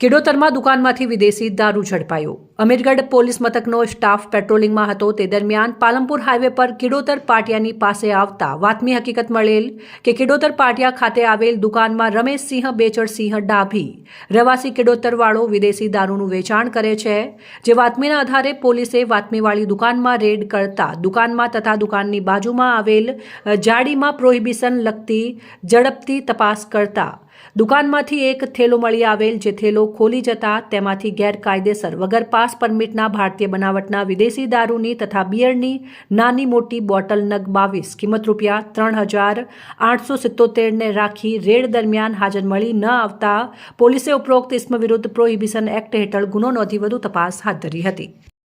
કિડોતરમાં દુકાનમાંથી વિદેશી દારૂ ઝડપાયો. અમીરગઢ પોલીસ મથકનો સ્ટાફ પેટ્રોલિંગમાં હતો. તે દરમિયાન પાલનપુર હાઈવે પર કિડોતર પાટિયાની પાસે આવતા વાતમી હકીકત મળેલ કે કિડોતર પાટિયા ખાતે આવેલ દુકાનમાં રમેશસિંહ, બેચરસિંહ ડાભી, રહેવાસી કિડોતરવાળો વિદેશી દારૂનું વેચાણ કરે છે. જે વાતમીના આધારે પોલીસે વાતમીવાળી દુકાનમાં રેડ કરતા દુકાનમાં તથા દુકાનની બાજુમાં આવેલ જાડીમાં પ્રોહિબિશન લગતી ઝડપથી તપાસ કરતા દુકાનમાંથી એક થેલો મળી આવેલ જે થેલો ખોલી જતા તેમાંથી ગેરકાયદેસર વગર પાસ પરમિટના ભારતીય બનાવટના વિદેશી દારૂની તથા બિયરની નાની મોટી બોટલ નગ બાવીસ, કિંમત રૂપિયા ત્રણ હજાર આઠસો સિત્તોતેરને રાખી રેડ દરમિયાન હાજર મળી ન આવતા પોલીસે ઉપરોક્ત ઇસ્મ વિરુદ્ધ પ્રોહિબિશન એક્ટ હેઠળ ગુનો નોંધી વધુ તપાસ હાથ ધરી હતી.